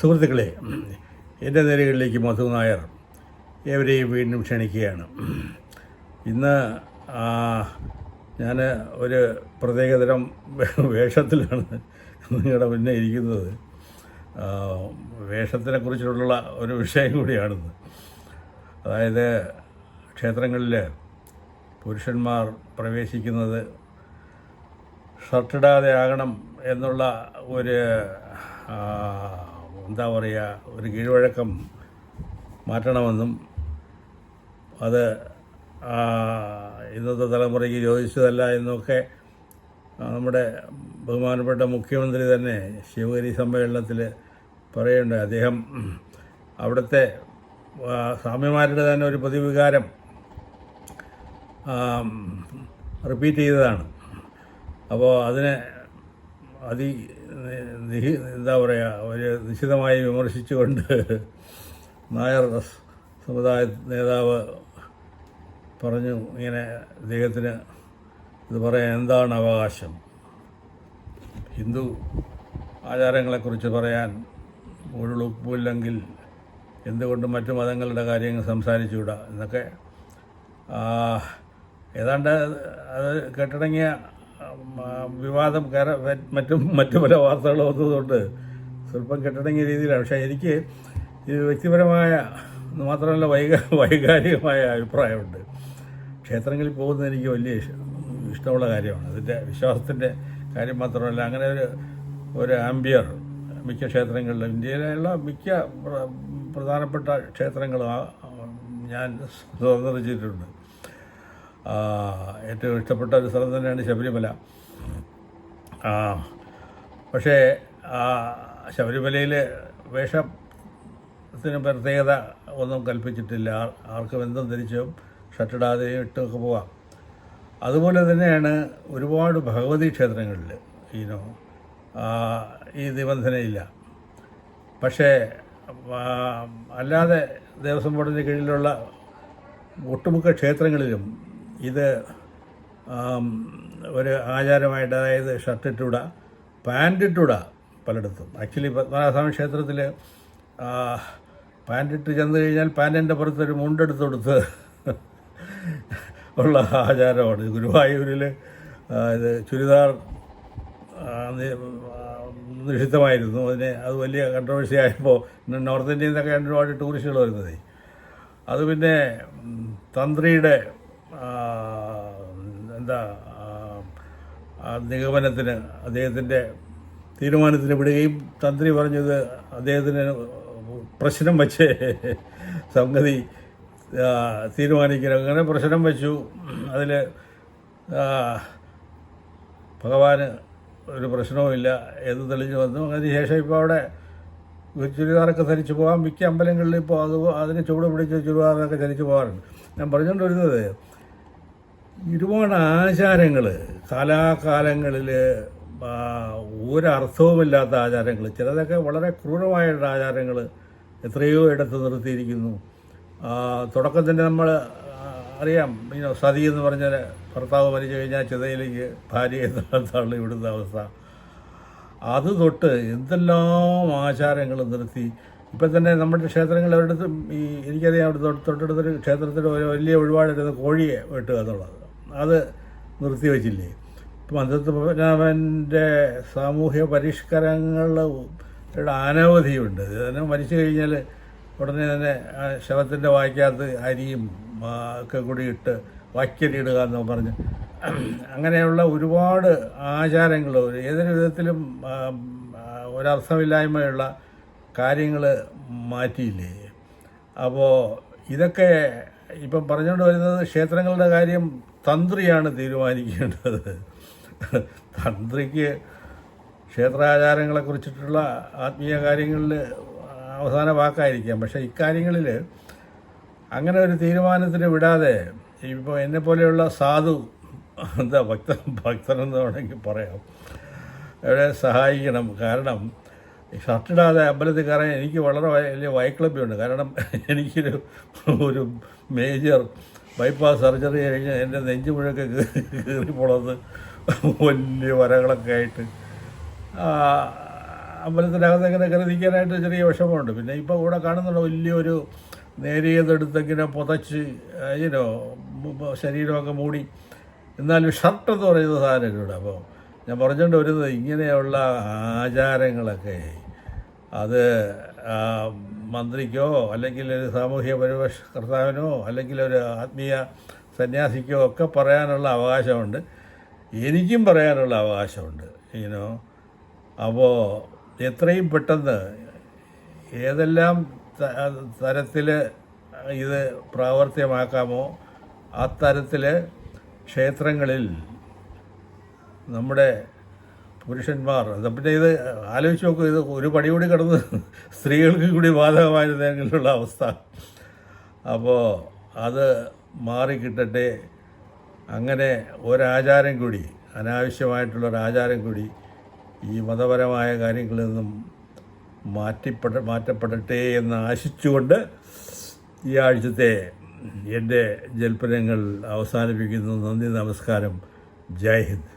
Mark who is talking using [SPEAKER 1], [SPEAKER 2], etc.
[SPEAKER 1] സുഹൃത്തുക്കളെ എന്റെ നിലകളിലേക്ക് മധു നായർ ഏവരെയും വീണ്ടും ക്ഷണിക്കുകയാണ്. ഇന്ന് ഞാൻ ഒരു പ്രത്യേകതരം വേഷത്തിലാണ് നിങ്ങളുടെ മുന്നേ ഇരിക്കുന്നത്. വേഷത്തിനെ കുറിച്ചുള്ള ഒരു വിഷയം കൂടിയാണിത് അതായത് ക്ഷേത്രങ്ങളിൽ പുരുഷന്മാർ പ്രവേശിക്കുന്നത് ഷർട്ടിടാതെ ആകണം എന്നുള്ള ഒരു എന്താ പറയുക ഒരു കീഴ്വഴക്കം മാറ്റണമെന്നും അത് ഇന്നത്തെ തലമുറയ്ക്ക് യോജിച്ചതല്ല എന്നൊക്കെ നമ്മുടെ ബഹുമാനപ്പെട്ട മുഖ്യമന്ത്രി തന്നെ ശിവഗിരി സമ്മേളനത്തിൽ പറയുന്നുണ്ട്. അദ്ദേഹം അവിടുത്തെ സ്വാമിമാരുടെ തന്നെ ഒരു പൊതുവികാരം റിപ്പീറ്റ് ചെയ്തതാണ്. അപ്പോൾ അതിനെ അതി എന്താ പറയുക ഒരു നിശിതമായി വിമർശിച്ചുകൊണ്ട് നായർ സമുദായ നേതാവ് പറഞ്ഞു ഇങ്ങനെ അദ്ദേഹത്തിന് ഇത് പറയാൻ എന്താണ് അവകാശം? ഹിന്ദു ആചാരങ്ങളെക്കുറിച്ച് പറയാൻ ഒഴുപ്പില്ലെങ്കിൽ എന്തുകൊണ്ട് മറ്റു മതങ്ങളുടെ കാര്യങ്ങൾ സംസാരിച്ചുകൂടാ എന്നൊക്കെ. ഏതാണ്ട് അത് കെട്ടടങ്ങിയ വിവാദം കര മറ്റും മറ്റു പല വാർത്തകളും വന്നതുകൊണ്ട് സ്വല്പം കെട്ടടങ്ങിയ രീതിയിലാണ്. പക്ഷേ എനിക്ക് ഇത് വ്യക്തിപരമായ മാത്രമല്ല വൈക വൈകാരികമായ അഭിപ്രായമുണ്ട്. ക്ഷേത്രങ്ങളിൽ പോകുന്നത് എനിക്ക് വലിയ ഇഷ്ടമുള്ള കാര്യമാണ്. അതിന്റെ വിശ്വാസത്തിന്റെ കാര്യം മാത്രമല്ല അങ്ങനെ ഒരു ഒരു ആംബിയർ മിക്ക ക്ഷേത്രങ്ങളിലും. ഇന്ത്യയിലുള്ള മിക്ക പ്ര- പ്രധാനപ്പെട്ട ക്ഷേത്രങ്ങളും ഞാൻ സന്ദർശിച്ചിട്ടുണ്ട് ഏറ്റവും ഇഷ്ടപ്പെട്ട ഒരു സ്ഥലം തന്നെയാണ് ശബരിമല. പക്ഷേ ശബരിമലയിൽ വേഷത്തിന് പ്രത്യേകത ഒന്നും കൽപ്പിച്ചിട്ടില്ല. ആർ- ആർക്കും എന്തും ധരിച്ചും ഷട്ടിടാതെയും ഇട്ടൊക്കെ പോവാം. അതുപോലെ തന്നെയാണ് ഒരുപാട് ഭഗവതി ക്ഷേത്രങ്ങളിൽ ഈനോ ഈ നിബന്ധനയില്ല. പക്ഷേ അല്ലാതെ ദേവസ്വം ബോർഡിന്റെ കീഴിലുള്ള ഒട്ടുമുക്ക ക്ഷേത്രങ്ങളിലും ഇത് ഒരു ആചാരമായിട്ട് അതായത് ഷർട്ടിട്ടൂട പാന്റിട്ടൂട പലയിടത്തും. ആക്ച്വലി പത്മനാഭസ്വാമി ക്ഷേത്രത്തിൽ പാന്റിട്ട് ചെന്ന് കഴിഞ്ഞാൽ പാന്റിന്റെ പുറത്തൊരു മുണ്ടെടുത്ത് കൊടുത്ത് ഉള്ള ആചാരമാണ്. ഗുരുവായൂരിൽ ഇത് ചുരിദാർ നിഷിദ്ധമായിരുന്നു. അതിന് അത് വലിയ കൺട്രവേഴ്സി ആയപ്പോൾ നോർത്ത് ഇന്ത്യയിൽ നിന്നൊക്കെ ഒരുപാട് ടൂറിസ്റ്റുകൾ വരുന്നത്. അത് പിന്നെ തന്ത്രിയുടെ എന്താ നിഗമനത്തിന് അദ്ദേഹത്തിന്റെ തീരുമാനത്തിന് വിടുകയും തന്ത്രി പറഞ്ഞത് അദ്ദേഹത്തിന് പ്രശ്നം വെച്ച് സംഗതി തീരുമാനിക്കണം. അങ്ങനെ പ്രശ്നം വെച്ചു. അതിൽ ഭഗവാന് ഒരു പ്രശ്നവുമില്ല എന്ന് തെളിഞ്ഞു വന്നു. അതിനുശേഷം ഇപ്പോൾ അവിടെ ചുരിദാറൊക്കെ ധരിച്ച് പോകാം. മിക്ക അമ്പലങ്ങളിൽ ഇപ്പോൾ അത് അതിന് ചുവട് പിടിച്ച് ചുരിദാറൊക്കെ ധരിച്ച് പോകാറുണ്ട്. ഞാൻ പറഞ്ഞുകൊണ്ട് വരുന്നത് ഒരുപാട് ആചാരങ്ങൾ കാലാകാലങ്ങളിൽ ഒരർത്ഥവുമില്ലാത്ത ആചാരങ്ങൾ ചിലതൊക്കെ വളരെ ക്രൂരമായ ആചാരങ്ങൾ എത്രയോ ഇടത്ത് നിർത്തിയിരിക്കുന്നു. ആ, തുടക്കം തന്നെ നമ്മൾ അറിയാം ഇങ്ങനെ സതി എന്ന് പറഞ്ഞാൽ ഭർത്താവ് മരിച്ചു കഴിഞ്ഞാൽ ചിതയിലേക്ക് ഭാര്യയെ തള്ളി വിടുന്ന അവസ്ഥ. അത് തൊട്ട് എന്തെല്ലാം ആചാരങ്ങൾ നിർത്തി. ഇപ്പം തന്നെ നമ്മുടെ ഒരിടത്തും ഈ എനിക്കറിയാം അവിടെ തൊട്ട് തൊട്ടടുത്തൊരു ക്ഷേത്രത്തിൽ ഒരു വലിയ ഒഴിപാടിരുന്ന കോഴിയെ വെട്ടുക എന്നുള്ളത്. അത് നിർത്തിവെച്ചില്ലേ? അനന്തപത്മനാഭന്റെ സാമൂഹ്യ പരിഷ്കരങ്ങൾ അനവധിയുണ്ട്. തന്നെ മരിച്ചു കഴിഞ്ഞാൽ ഉടനെ തന്നെ ശവത്തിന്റെ വായ്ക്കകത്ത് അരിയും ഒക്കെ കൂടി ഇട്ട് വയ്ക്കരി ഇടുക എന്ന് പറഞ്ഞ്. അങ്ങനെയുള്ള ഒരുപാട് ആചാരങ്ങൾ ഏതൊരു വിധത്തിലും ഒരർത്ഥമില്ലായ്മയുള്ള കാര്യങ്ങൾ മാറ്റിയില്ലേ? അപ്പോൾ ഇതൊക്കെ ഇപ്പം പറഞ്ഞുകൊണ്ട് വരുന്നത് ക്ഷേത്രങ്ങളുടെ കാര്യം തന്ത്രിയാണ് തീരുമാനിക്കേണ്ടത്. തന്ത്രിക്ക് ക്ഷേത്രാചാരങ്ങളെ കുറിച്ചിട്ടുള്ള ആത്മീയ കാര്യങ്ങളിൽ അവസാന വാക്കായിരിക്കാം. പക്ഷേ ഇക്കാര്യങ്ങളിൽ അങ്ങനെ ഒരു തീരുമാനത്തിന് വിടാതെ ഇപ്പോൾ എന്നെ പോലെയുള്ള സാധു എന്താ ഭക്തൻ ഭക്തനെന്ന് വേണമെങ്കിൽ പറയാം. അവരെ സഹായിക്കണം. കാരണം ഷർട്ടിടാതെ അമ്പലത്തിൽ കയറാൻ എനിക്ക് വളരെ വലിയ വൈക്ലഭ്യമുണ്ട്. കാരണം എനിക്കൊരു ഒരു മേജർ ബൈപ്പാസ് സർജറി കഴിഞ്ഞ് എന്റെ നെഞ്ചു മുഴക്കെ കയറി പോണത് വലിയ വരകളൊക്കെ ആയിട്ട്. അമ്പലത്തിനകത്ത് ഇങ്ങനെ കരുതിക്കാനായിട്ട് ചെറിയ വിഷമമുണ്ട്. പിന്നെ ഇപ്പോൾ ഇവിടെ കാണുന്നുണ്ട് വലിയൊരു നേരിയതെടുത്തിങ്ങനെ പുതച്ച് അതിനോ ശരീരമൊക്കെ മൂടി. എന്നാലും ഷർട്ട് എന്ന് പറയുന്ന സാധനം ഇവിടെ അപ്പോൾ ഞാൻ പറഞ്ഞുകൊണ്ട് വരുന്നത് ഇങ്ങനെയുള്ള ആചാരങ്ങളൊക്കെ അത് മന്ത്രിക്കോ അല്ലെങ്കിൽ ഒരു സാമൂഹ്യ പരിവേഷകർത്താവിനോ അല്ലെങ്കിൽ ഒരു ആത്മീയ സന്യാസിക്കോ ഒക്കെ പറയാനുള്ള അവകാശമുണ്ട്. എനിക്കും പറയാനുള്ള അവകാശമുണ്ട്. ഈനോ അപ്പോൾ എത്രയും പെട്ടെന്ന് ഏതെല്ലാം തരത്തിൽ ഇത് പ്രാവർത്തികമാക്കാമോ ആ ക്ഷേത്രങ്ങളിൽ നമ്മുടെ പുരുഷന്മാർ. അത് പിന്നെ ഇത് ആലോചിച്ച് നോക്കും ഇത് ഒരു പടി കൂടി കിടന്ന് സ്ത്രീകൾക്ക് കൂടി ബാധകമായിരുന്നെങ്കിലുള്ള അവസ്ഥ. അപ്പോൾ അത് മാറിക്കിട്ടട്ടെ അങ്ങനെ ഒരാചാരം കൂടി അനാവശ്യമായിട്ടുള്ള ഒരാചാരം കൂടി ഈ മതപരമായ കാര്യങ്ങളിൽ നിന്നും മാറ്റിപ്പെട മാറ്റപ്പെടട്ടെ എന്ന് ആശിച്ചുകൊണ്ട് ഈ ആഴ്ചത്തെ എന്റെ ജൽപ്പനങ്ങൾ അവസാനിപ്പിക്കുന്നു. നന്ദി നമസ്കാരം. ജയ് ഹിന്ദ്.